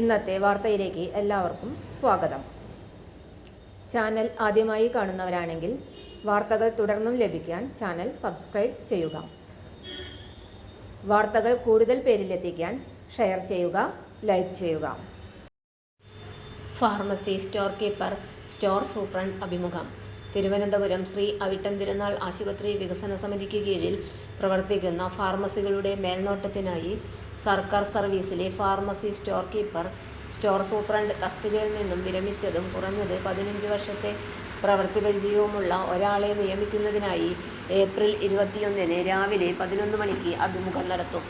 ഇന്നത്തെ വാർത്തയിലേക്ക് എല്ലാവർക്കും സ്വാഗതം. ചാനൽ ആദ്യമായി കാണുന്നവരാണെങ്കിൽ വാർത്തകൾ തുടർന്നും ലഭിക്കാൻ ചാനൽ സബ്സ്ക്രൈബ് ചെയ്യുക. വാർത്തകൾ കൂടുതൽ പേരിലെത്തിക്കാൻ ഷെയർ ചെയ്യുക ലൈക്ക് ചെയ്യുക. Pharmacy store keeper store superintendent അഭിമുഖം. തിരുവനന്തപുരം ശ്രീ അവിട്ടം തിരുനാൾ ആശുപത്രി വികസന സമിതിക്ക് കീഴിൽ പ്രവർത്തിക്കുന്ന ഫാർമസികളുടെ മേൽനോട്ടത്തിനായി സർക്കാർ സർവീസിലെ pharmacy store keeper store superintendent തസ്തികയിൽ നിന്നും വിരമിച്ചതും കുറഞ്ഞത് പതിനഞ്ച് വർഷത്തെ പ്രവൃത്തി പരിചയവുമുള്ള ഒരാളെ നിയമിക്കുന്നതിനായി ഏപ്രിൽ ഇരുപത്തിയൊന്നിന് രാവിലെ പതിനൊന്ന് മണിക്ക് അഭിമുഖം നടത്തും.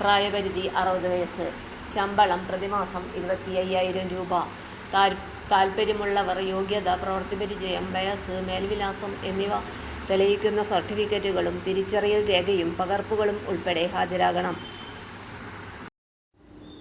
പ്രായപരിധി അറുപത് വയസ്സ്. ശമ്പളം പ്രതിമാസം ഇരുപത്തി അയ്യായിരം രൂപ താൽപ്പര്യമുള്ളവർ യോഗ്യത പ്രവൃത്തിപരിചയം വയസ്സ് മേൽവിലാസം എന്നിവ തെളിയിക്കുന്ന സർട്ടിഫിക്കറ്റുകളും തിരിച്ചറിയൽ രേഖയും പകർപ്പുകളും ഉൾപ്പെടെ ഹാജരാകണം.